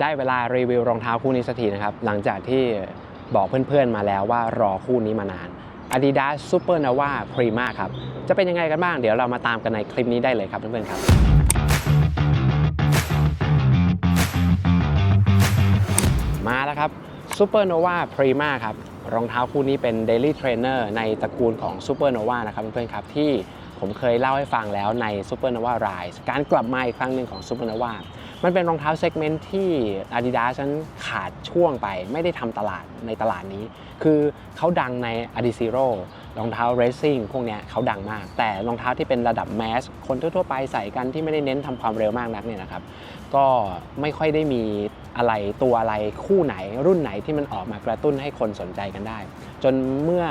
ได้เวลารีวิวรองเท้าคู่นี้สักทีนะครับ หลังจากที่บอกเพื่อนๆมาแล้วว่ารอคู่นี้มานาน Adidas Super Nova Prima ครับ จะเป็นยังไงกันบ้าง เดี๋ยวเรามาตามกันในคลิปนี้ได้เลยครับเพื่อนๆครับ มาแล้วครับ Super Nova Prima ครับ รองเท้าคู่นี้เป็น Daily Trainer ในตระกูลของ Super Nova นะครับเพื่อนๆครับที่ ผมเคยเล่าให้ฟังแล้วใน Super Nova Rise การกลับมาอีกครั้งหนึ่งของ Super Nova มันเป็นรองเท้าเซกเมนต์ที่ Adidas นั้นขาดช่วงไป ไม่ได้ทำตลาดในตลาดนี้ คือเขาดังใน Adizero รองเท้า Racing พวกเนี้ยเขาดังมาก แต่รองเท้าที่เป็นระดับแมสคนทั่วๆไปใส่กันที่ไม่ได้เน้นทำความเร็วมากนักเนี่ยนะครับ ก็ไม่ค่อยได้มีอะไรตัวอะไรคู่ไหนรุ่นไหนที่มันออกมากระตุ้นให้คนสนใจกันได้ จนเมื่อ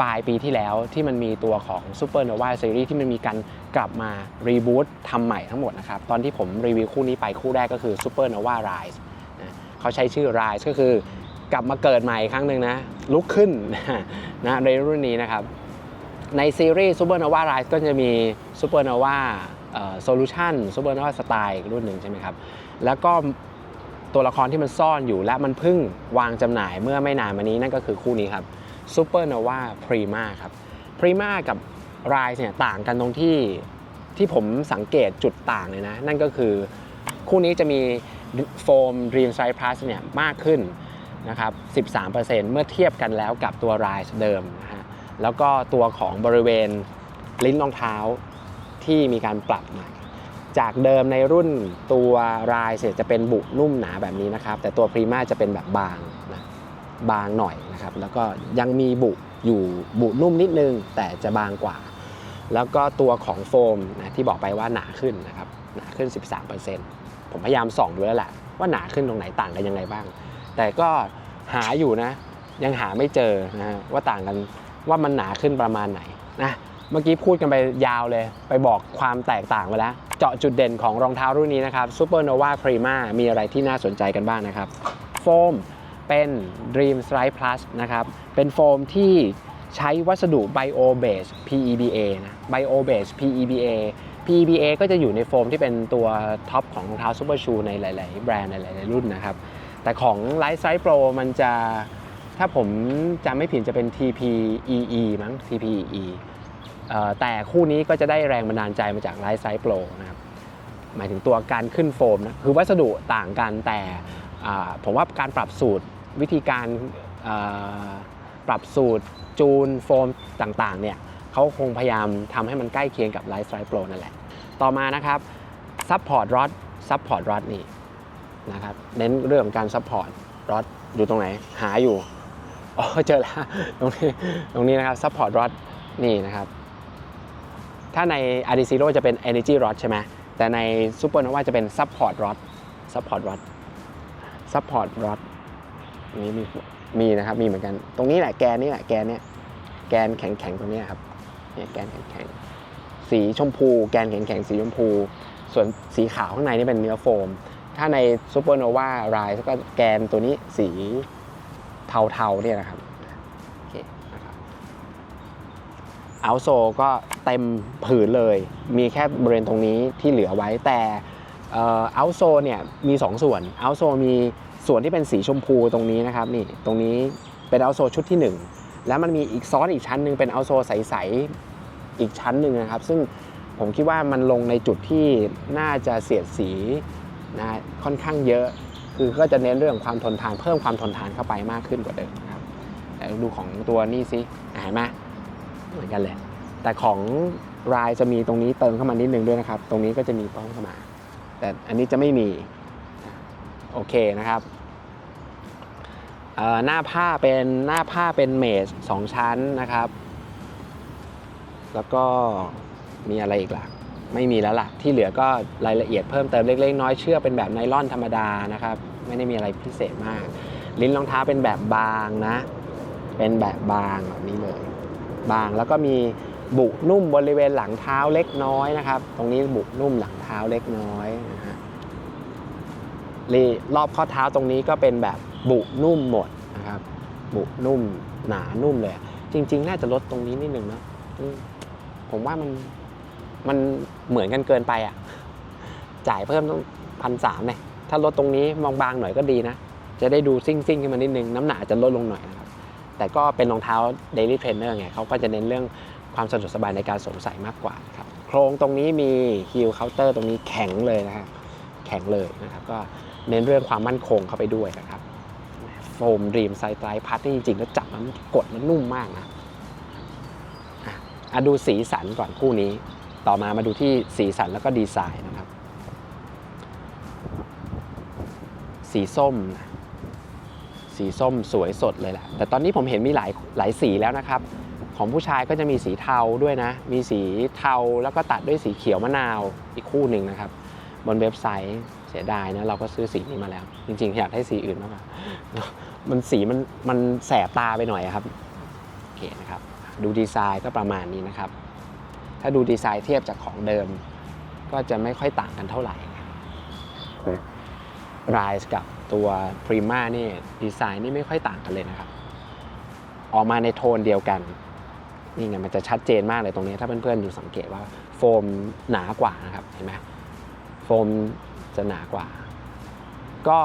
ปลายปีที่แล้วที่มันมีตัวของ Super Nova Series ที่มันมีการกลับมารีบูตทำใหม่ทั้งหมดนะครับ ตอนที่ผมรีวิวคู่นี้ไปคู่แรกก็คือ Super Nova Rise นะเขาใช้ชื่อ Rise ก็คือกลับมาเกิดใหม่อีกครั้งหนึ่งนะ ลุกขึ้นนะในรุ่นนี้นะครับ ในซีรีส์ Supernova Rise ก็จะมี Supernova Solution Supernova Style รุ่นหนึ่งใช่ไหมครับ แล้วก็ตัวละครที่มันซ่อนอยู่และมันเพิ่งวางจำหน่ายเมื่อไม่นานมานี้นั่นก็คือคู่นี้ครับ Supernova Prima ครับ Prima กับ Rise เนี่ยต่างกันตรงที่ที่ผมสังเกตจุดต่างเลยนะ นั่นก็คือคู่นี้จะมีโฟม Dream Size Plus เนี่ยมากขึ้นนะครับ 13%เมื่อเทียบกันแล้วกับตัว Rise เดิมนะฮะแล้วก็ตัวของบริเวณลิ้นรองเท้าที่มีการปรับใหม่จากเดิมในรุ่นตัวรายเสียจะเป็นบุนุ่มหนาแบบนี้นะครับ แต่ตัวพรีมาจะเป็นแบบบาง บางหน่อยนะครับแล้วก็ยังมีบุอยู่บุนุ่มนิดนึง แต่จะบางกว่า แล้วก็ตัวของโฟมนะที่บอกไปว่าหนาขึ้นนะครับหนาขึ้น 13%ผมพยายามส่องดูแล้วแหละว่าหนาขึ้นตรงไหนต่างกันยังไงบ้าง แต่ก็หาอยู่นะ ยังหาไม่เจอนะว่าต่างกันว่ามันหนาขึ้นประมาณไหนนะเมื่อกี้พูดกันไปยาวเลย ไปบอกความแตกต่างไปแล้ว เจาะจุดเด่นของรองเท้ารุ่นนี้นะครับ Supernova Prima มีอะไรที่น่าสนใจกันบ้างนะครับ โฟม เป็น Dream Strike Plus นะครับ เป็นโฟมที่ใช้วัสดุ Bio Base PEBA นะ Bio Base PEBA PEBA ก็จะอยู่ในโฟมที่เป็นตัวท็อปของรองเท้า Super Shoe ในหลาย ๆ แบรนด์ในหลาย ๆ รุ่นนะครับ แต่ของ Light Size Pro มันจะถ้าผมจำไม่ผิดจะเป็น TPEE มั้ง TPEE แต่คู่นี้ก็จะได้แรงบันดาลใจมาจาก Light Size Pro นะครับ หมายถึงตัวการขึ้นโฟมนะ คือวัสดุต่างกันแต่ผมว่าการปรับสูตร วิธีการปรับสูตรจูนโฟมต่างๆเนี่ยเขาคงพยายามทำให้มันใกล้เคียงกับ Light Strike Pro นั่นแหละ ต่อมานะครับ Support Rod Support Rod นี่นะครับเน้นเรื่องของการ Support Rod อยู่ตรงไหน หาอยู่อ๋อเจอแล้วตรงนี้ตรงนี้นะครับ Support Rod นี่นะครับ ถ้าใน a d i z e r o จะเป็น Energy Rod ใช่ไหมแต่ใน Supernova จะเป็น Support Rod Support Rod Support Rod นี่มีมีนะครับมีเหมือนกัน ตรงนี้แหละแกนนี่แหละแกนเนี้ยแกนแข็งๆตรงนี้ครับเนี่ยแกนแข็งๆสีชมพู แกนแข็งๆสีชมพู ส่วนสีขาวข้างในนี่เป็นเนื้อโฟม ถ้าใน Supernova Rise ก็แกนตัวนี้สีเทาๆเนี่ยนะครับโอเคนะครับเอาโซก็เต็มผืนเลย มีแค่บริเวณตรงนี้ที่เหลือไว้แต่ เอาโซเนี่ยมี2ส่วนเอาโซมีส่วนที่เป็นสีชมพูตรงนี้นะครับนี่ตรงนี้เป็นเอาโซชุดที่ 1 แล้วมันมีอีกซ้อนอีกชั้นหนึ่งเป็นเอาโซใสๆอีกชั้นหนึ่งนะครับ ซึ่งผมคิดว่ามันลงในจุดที่น่าจะเสียดสีนะค่อนข้างเยอะ คือก็จะเน้นเรื่องความทนทานเพิ่มความทนทานเข้าไปมากขึ้นกว่าเดิมนะครับแต่ดูของตัวนี้สิเห็นไหมเหมือนกันเลย แต่ของรายจะมีตรงนี้เติมเข้ามานิดนึงด้วยนะครับ ตรงนี้ก็จะมีเพิ่มเข้ามา แต่อันนี้จะไม่มี โอเคนะครับหน้าผ้าเป็นหน้าผ้าเป็นเมสสองชั้นนะครับ แล้วก็มีอะไรอีกล่ะ ไม่มีแล้วล่ะ ที่เหลือก็รายละเอียดเพิ่มเติมเล็กๆน้อยเชื่อกเป็นแบบไนล่อนธรรมดานะครับ ไม่ได้มีอะไรพิเศษมาก ลิ้นรองเท้าเป็นแบบบางนะ เป็นแบบบางแบบนี้เลย บางแล้วก็มี บุนุ่มบริเวณหลังเท้าเล็กน้อยนะครับ ตรงนี้บุนุ่มหลังเท้าเล็กน้อยนะฮะรีรอบข้อเท้าตรงนี้ก็เป็นแบบบุนุ่มหมดนะครับ บุนุ่มหนานุ่มเลย จริง ๆ น่าจะลดตรงนี้นิดนึงเนะผมว่ามันมันเหมือนกันเกินไปอะ จ่ายเพิ่มต้องพันสามเลยถ้าลดตรงนี้มองบางหน่อยก็ดีนะ จะได้ดูซิ่งซิ่งๆขึ้นมานิดนึง น้ำหนักอาจจะลดลงหน่อยนะครับ แต่ก็เป็นรองเท้า daily trainer ไงเขาก็จะเน้นเรื่อง ความสะดวกสบายในการสวมใส่มากกว่าครับโครงตรงนี้มี heel counter ตรงนี้แข็งเลยนะครับแข็งเลยนะครับก็เน้นเรื่องความมั่นคงเข้าไปด้วยนะครับโฟมรีมไซไตรพัดนี่จริงๆแล้วจับมันกดมันนุ่มมากนะอะดูสีสันก่อนคู่นี้ ต่อมามาดูที่สีสันแล้วก็ดีไซน์นะครับ สีส้ม สีส้มสวยสดเลยแหละแต่ตอนนี้ผมเห็นมีหลายหลายสีแล้วนะครับ ของผู้ชายก็จะมีสีเทาด้วยนะ มีสีเทาแล้วก็ตัดด้วยสีเขียวมะนาวอีกคู่หนึ่งนะครับ บนเว็บไซต์เสียดายนะเราก็ซื้อสีนี้มาแล้ว จริงๆ อยากได้สีอื่นมากกว่ามันสีมันมันแสบตาไปหน่อยอะครับโอเคนะครับ ดูดีไซน์ก็ประมาณนี้นะครับ ถ้าดูดีไซน์เทียบจากของเดิม ก็จะไม่ค่อยต่างกันเท่าไหร่รายกับตัว Prima นี่ดีไซน์นี่ไม่ค่อยต่างกันเลยนะครับ ออกมาในโทนเดียวกัน นี่ไงมันจะชัดเจนมากเลยตรงนี้ถ้าเพื่อนๆดูสังเกตว่าโฟมหนากว่านะครับเห็นไหมโฟมจะหนากว่า ก็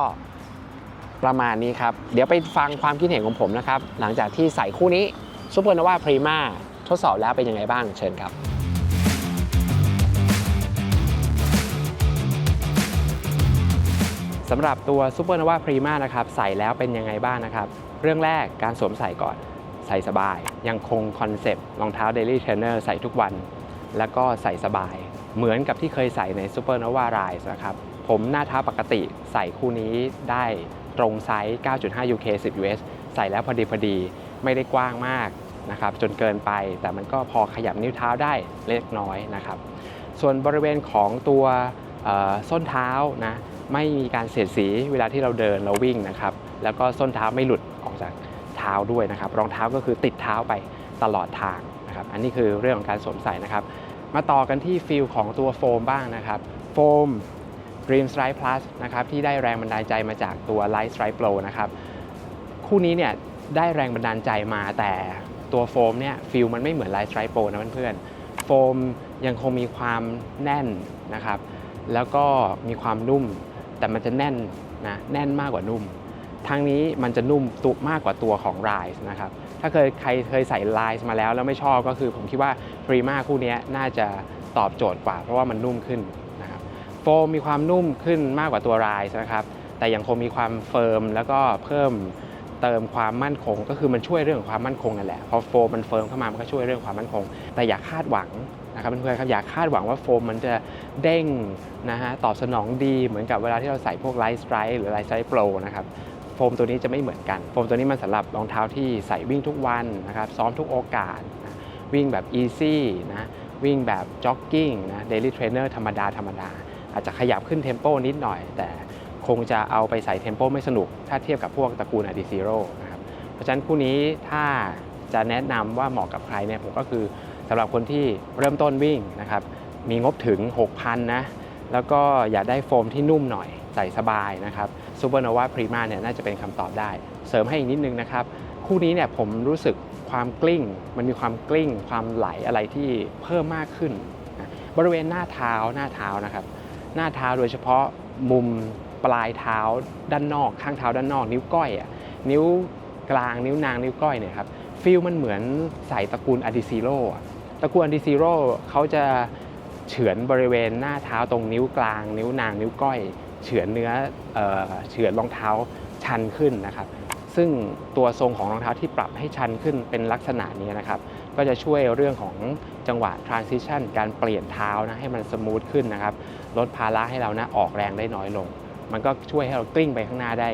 ประมาณนี้ครับ เดี๋ยวไปฟังความคิดเห็นของผมนะครับ หลังจากที่ใส่คู่นี้ซูเปอร์นวาพรีมาทดสอบแล้วเป็นยังไงบ้างเชิญครับสำหรับตัวซูเปอร์นวาพรีมานะครับใส่แล้วเป็นยังไงบ้างนะครับ เรื่องแรกการสวมใส่ก่อน ใส่สบาย ยังคงคอนเซปต์รองเท้า Daily Trainer ใส่ทุกวัน แล้วก็ใส่สบาย เหมือนกับที่เคยใส่ใน Super Nova Rise นะครับ ผมหน้าเท้าปกติใส่คู่นี้ได้ตรงไซส์ 9.5 UK 10 US ใส่แล้วพอดีพอดีไม่ได้กว้างมากนะครับจนเกินไปแต่มันก็พอขยับนิ้วเท้าได้เล็กน้อยนะครับ ส่วนบริเวณของตัวส้นเท้านะไม่มีการเสียดสีเวลาที่เราเดินเราวิ่งนะครับ แล้วก็ส้นเท้าไม่หลุดออกจาก เท้าด้วยนะครับรองเท้าก็คือติดเท้าไปตลอดทางนะครับอันนี้คือเรื่องของการสวมใส่นะครับ มาต่อกันที่ฟิลของตัวโฟมบ้างนะครับโฟม Dream Strike Plus นะครับที่ได้แรงบันดาลใจมาจากตัว Light Strike Pro นะครับคู่นี้เนี่ยได้แรงบันดาลใจมาแต่ตัวโฟมเนี่ยฟิลมันไม่เหมือน Light Strike Pro นะเพื่อนๆโฟมยังคงมีความแน่นนะครับแล้วก็มีความนุ่มแต่มันจะแน่นนะแน่นมากกว่านุ่ม ทางนี้มันจะนุ่มตุมากกว่าตัวของ Rise นะครับถ้าเคยใครเคยใส่ Rise มาแล้วแล้วไม่ชอบก็คือผมคิดว่า Prima คู่นี้น่าจะตอบโจทย์กว่า เพราะว่ามันนุ่มขึ้นนะครับโฟมมีความนุ่มขึ้นมากกว่าตัว Rise นะครับแต่ยังคงมีความเฟิร์มแล้วก็เพิ่มเติมความมั่นคง ก็คือมันช่วยเรื่องความมั่นคงนั่นแหละพอโฟมมันเฟิร์มเข้ามามันก็ช่วยเรื่องความมั่นคง แต่อย่าคาดหวังนะครับเพื่อนๆครับอย่าคาดหวังว่าโฟมมันจะเด้งนะฮะตอบสนองดีเหมือนกับเวลาที่เราใส่พวกไลท์สไตร์หรือไลท์สไตร์โปรนะครับ ฟมตัวนี้จะไม่เหมือนกัน โฟมตัวนี้มันสำหรับรองเท้าที่ใส่วิ่งทุกวันนะครับ ซ้อมทุกโอกาสนะวิ่งแบบอีซี่นะวิ่งแบบจ็อกกิ้งนะเดลี่เทรนเนอร์ธรรมดาธรรมดา อาจจะขยับขึ้นเทมโปนิดหน่อย แต่คงจะเอาไปใส่เทมโปไม่สนุก ถ้าเทียบกับพวกตระกูล a d i z e r o นะครับ เพราะฉะนั้นคู่นี้ถ้าจะแนะนำว่าเหมาะกับใครเนี่ยผมก็คือสำหรับคนที่เริ่มต้นวิ่งนะครับ มีงบถึง 6,000นะแล้วก็อยากได้โฟมที่นุ่มหน่อย ใส่สบายนะครับซูเปอร์โนวาพรีมาเนี่ยน่าจะเป็นคำตอบได้ เสริมให้อีกนิดนึงนะครับ คู่นี้เนี่ยผมรู้สึกความกลิ้ง มันมีความกลิ้ง ความไหลอะไรที่เพิ่มมากขึ้นนะบริเวณหน้าเท้าหน้าเท้านะครับ หน้าเท้าโดยเฉพาะมุมปลายเท้าด้านนอก ข้างเท้าด้านนอก นิ้วก้อยอะนิ้วกลางนิ้วนางนิ้วก้อยเนี่ยครับฟีลมันเหมือนใส่ตระกูลอะดิซิโร่ตระกูลอะดิซิโร่เขาจะเฉือนบริเวณหน้าเท้าตรงนิ้วกลาง นิ้วนางนิ้วก้อย เฉือนเนื้อเฉือนรองเท้าชันขึ้นนะครับ ซึ่งตัวทรงของรองเท้าที่ปรับให้ชันขึ้นเป็นลักษณะนี้นะครับ ก็จะช่วยเรื่องของจังหวะ transition การเปลี่ยนเท้านะให้มันสมูทขึ้นนะครับ ลดภาระให้เรานะออกแรงได้น้อยลง มันก็ช่วยให้เรากลิ้งไปข้างหน้าได้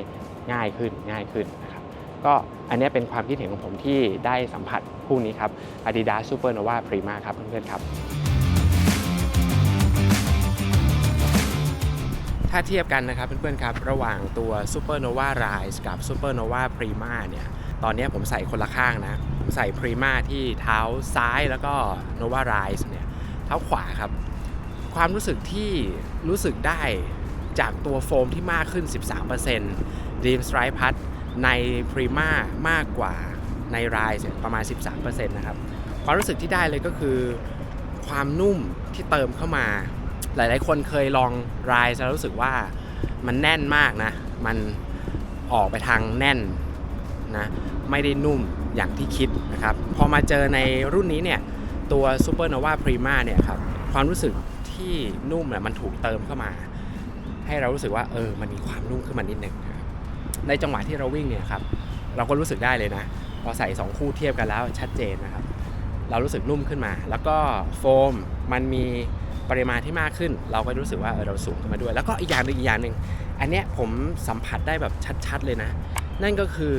ง่ายขึ้นง่ายขึ้นนะครับก็อันนี้เป็นความคิดเห็นของผมที่ได้สัมผัสคู่นี้ครับ Adidas Supernova Prima ครับเพื่อนๆครับ ถ้าเทียบกันนะครับเพื่อนๆครับ ระหว่างตัว Supernova Rise กับ Supernova Prima เนี่ยตอนนี้ผมใส่คนละข้างนะผมใส่ Prima ที่เท้าซ้ายแล้วก็ Nova Rise เนี่ยเท้าขวาครับ ความรู้สึกที่รู้สึกได้จากตัวโฟมที่มากขึ้น 13% Dream Strike Plus ใน Prima มากกว่าใน Rise เนี่ยประมาณ 13%นะครับความรู้สึกที่ได้เลยก็คือ ความนุ่มที่เติมเข้ามา หลาย ๆ คนเคยลอง Rise แล้วรู้สึกว่ามันแน่นมากนะ มันออกไปทางแน่นนะไม่ได้นุ่มอย่างที่คิดนะครับ พอมาเจอในรุ่นนี้เนี่ยตัว Supernova Prima เนี่ยครับความรู้สึกที่นุ่มเนี่ยมันถูกเติมเข้ามา ให้เรารู้สึกว่าเออมันมีความนุ่มขึ้นมานิดหนึ่งในจังหวะที่เราวิ่งเนี่ยครับเราก็รู้สึกได้เลยนะ พอใส่ 2 คู่เทียบกันแล้วชัดเจนนะครับ เรารู้สึกนุ่มขึ้นมา แล้วก็โฟมมันมี ปริมาณที่มากขึ้น เราก็รู้สึกว่าเออเราสูงขึ้นมาด้วย แล้วก็อีกอย่างหนึ่งอีกอย่างหนึ่งอันเนี้ยผมสัมผัสได้แบบชัดๆเลยนะ นั่นก็คือ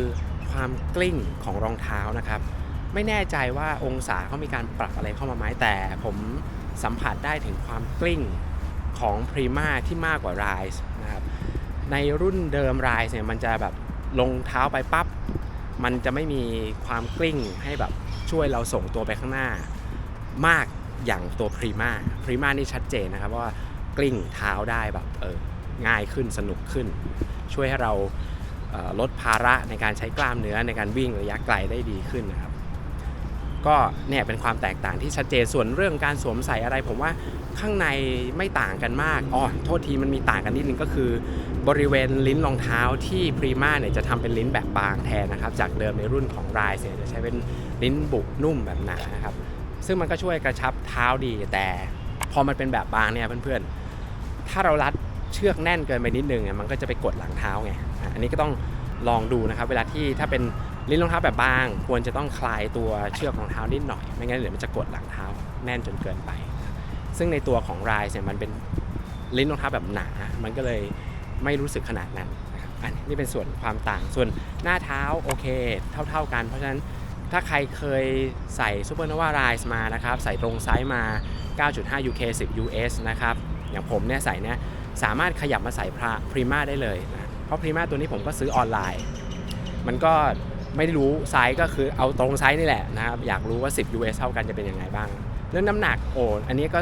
ความกลิ้งของรองเท้านะครับ ไม่แน่ใจว่าองศาเขามีการปรับอะไรเข้ามาไหมแต่ผมสัมผัสได้ถึงความกลิ้งของ Prima ที่มากกว่า Rise นะครับในรุ่นเดิม Rise เนี่ยมันจะแบบลงเท้าไปปั๊บมันจะไม่มีความกลิ้งให้แบบช่วยเราส่งตัวไปข้างหน้ามาก อย่างตัว Prima Prima นี่ชัดเจนนะครับว่ากลิ้งเท้าได้แบบเออง่ายขึ้นสนุกขึ้น ช่วยให้เราเลดภาระในการใช้กล้ามเนื้อในการวิ่งระยะไกลได้ดีขึ้นนะครับ ก็เนี่ยเป็นความแตกต่างที่ชัดเจนส่วนเรื่องการสวมใส่อะไร ผมว่าข้างในไม่ต่างกันมากอ๋อโทษทีมันมีต่างกันนิดนึงก็คือบริเวณลิ้นรองเท้าที่ Prima เนี่ยจะทำเป็นลิ้นแบบบางแทนนะครับ จากเดิมในรุ่นของ Rise เนี่ยจะใช้เป็นลิ้นบุกนุ่มแบบหนานะครับ ซึ่งมันก็ช่วยกระชับเท้าดี แต่พอมันเป็นแบบบางเนี่ยเพื่อนๆ ถ้าเรารัดเชือกแน่นเกินไปนิดนึงอะมันก็จะไปกดหลังเท้าไง อันนี้ก็ต้องลองดูนะครับ เวลาที่ถ้าเป็นลิ้นรองเท้าแบบบาง ควรจะต้องคลายตัวเชือกรองเท้านิดหน่อย ไม่งั้นเดี๋ยวมันจะกดหลังเท้าแน่นจนเกินไป ซึ่งในตัวของ Rise เนี่ยมันเป็นลิ้นรองเท้าแบบหนา มันก็เลยไม่รู้สึกขนาดนั้นนะครับ อันนี้นี่เป็นส่วนความต่าง ส่วนหน้าเท้าโอเค เท่า ๆกัน เพราะฉะนั้น ถ้าใครเคยใส่ Supernova Rise มานะครับ ใส่ตรงไซส์มา 9.5 UK 10 US นะครับ อย่างผมเนี่ยใส่เนี่ยสามารถขยับมาใส่พรีมาได้เลยนะ เพราะพรีมาตัวนี้ผมก็ซื้อออนไลน์ มันก็ไม่ได้รู้ไซส์ก็คือเอาตรงไซส์นี่แหละนะครับ อยากรู้ว่า 10 US เท่ากันจะเป็นยังไงบ้าง เรื่องน้ำหนักโอ้อันนี้ก็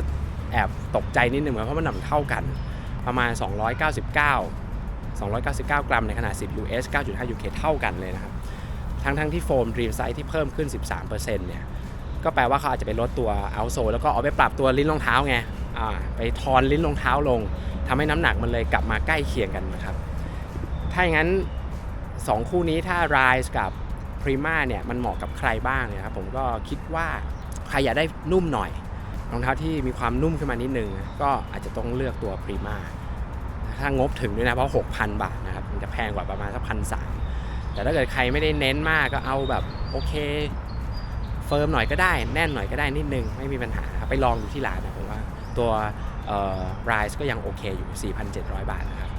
แอบตกใจนิดนึงเหมือนเพราะมันหนำเท่ากัน ประมาณ 299 299 กรัมในขนาด 10 US 9.5 UK เท่ากันเลยนะครับ ทั้งทั้งที่โฟม Dream Size ที่เพิ่มขึ้น 13%เนี่ยก็แปลว่าเขาอาจจะไปลดตัวเอาโซแล้วก็เอาไปปรับตัวลิ้นรองเท้าไงอ่าไปทอนลิ้นรองเท้าลงทำให้น้ำหนักมันเลยกลับมาใกล้เคียงกันนะครับ ถ้าอย่างนั้น 2 คู่นี้ถ้า Rise กับ Prima เนี่ยมันเหมาะกับใครบ้างเนี่ยครับผมก็คิดว่าใครอยากได้นุ่มหน่อยรองเท้าที่มีความนุ่มขึ้นมานิดนึง ก็อาจจะต้องเลือกตัว Prima ถ้างบถึงด้วยนะเพราะ 6,000 บาทนะครับมันจะแพงกว่าประมาณสักพันสาม แต่ถ้าเกิดใครไม่ได้เน้นมากก็เอาแบบโอเค เฟิร์มหน่อยก็ได้ แน่นหน่อยก็ได้นิดนึง ไม่มีปัญหาไปลองดูที่ร้านนะผมว่าตัวเอ่อ Rise ก็ยังโอเคอยู่ 4,700 บาทนะครับ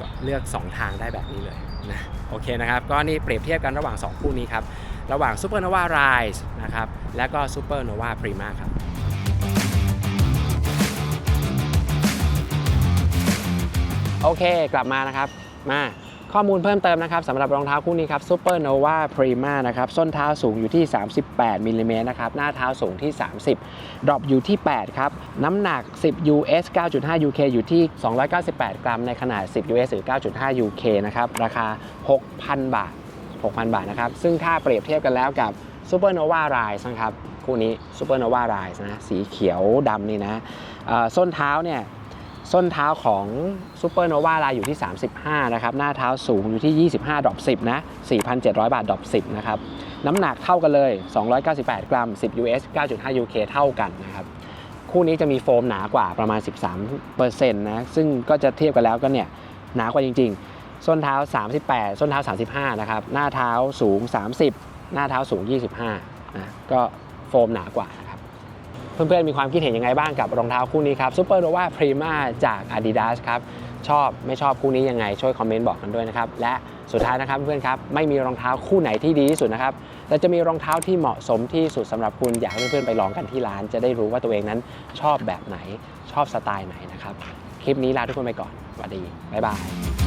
ก็เลือก 2 ทางได้แบบนี้เลยนะโอเคนะครับ ก็นี่เปรียบเทียบกันระหว่าง 2 คู่นี้ครับ ระหว่าง Supernova Rise นะครับ และก็ Supernova Prima ครับโอเค กลับมานะครับ มา ข้อมูลเพิ่มเติมนะครับสำหรับรองเท้าคู่นี้ครับ Supernova Prima นะครับส้นเท้าสูงอยู่ที่ 38มิลลิเมตรนะครับหน้าเท้าสูงที่ 30 ดรอปอยู่ที่ 8 ครับ น้ำหนัก 10 US 9.5 UK อยู่ที่ 298 กรัม ในขนาด 10 US หรือ 9.5 UK นะครับราคา 6,000 บาท 6,000 บาทนะครับซึ่งถ้าเปรียบเทียบกันแล้วกับ Supernova Rise นะครับคู่นี้ Supernova Rise นะสีเขียวดำนี่นะส้นเท้าเนี่ย ส้นเท้าของซูเปอร์โนวาลายอยู่ที่ 35 นะครับ หน้าเท้าสูงอยู่ที่ 25ดรอป10 นะ 4,700 บาทดรอป10 นะครับ น้ำหนักเท่ากันเลย 298 กรัม 10 US 9.5 UK เท่ากันนะครับ คู่นี้จะมีโฟมหนากว่าประมาณ 13%นะ ซึ่งก็จะเทียบกันแล้วก็เนี่ย หนากว่าจริง ๆ ส้นเท้า 38 ส้นเท้า 35 นะครับ หน้าเท้าสูง 30 หน้าเท้าสูง 25 นะ ก็โฟมหนากว่า เพื่อนๆมีความคิดเห็นยังไงบ้างกับรองเท้าคู่นี้ครับ Super Nova Prima จาก Adidas ครับชอบไม่ชอบคู่นี้ยังไงช่วยคอมเมนต์บอกกันด้วยนะครับและสุดท้ายนะครับเพื่อนครับไม่มีรองเท้าคู่ไหนที่ดีที่สุดนะครับแต่จะมีรองเท้าที่เหมาะสมที่สุดสำหรับคุณอยากให้เพื่อนๆไปลองกันที่ร้าน จะได้รู้ว่าตัวเองนั้นชอบแบบไหนชอบสไตล์ไหนนะครับคลิปนี้ลาทุกคนไปก่อนสวัสดีบ๊ายบาย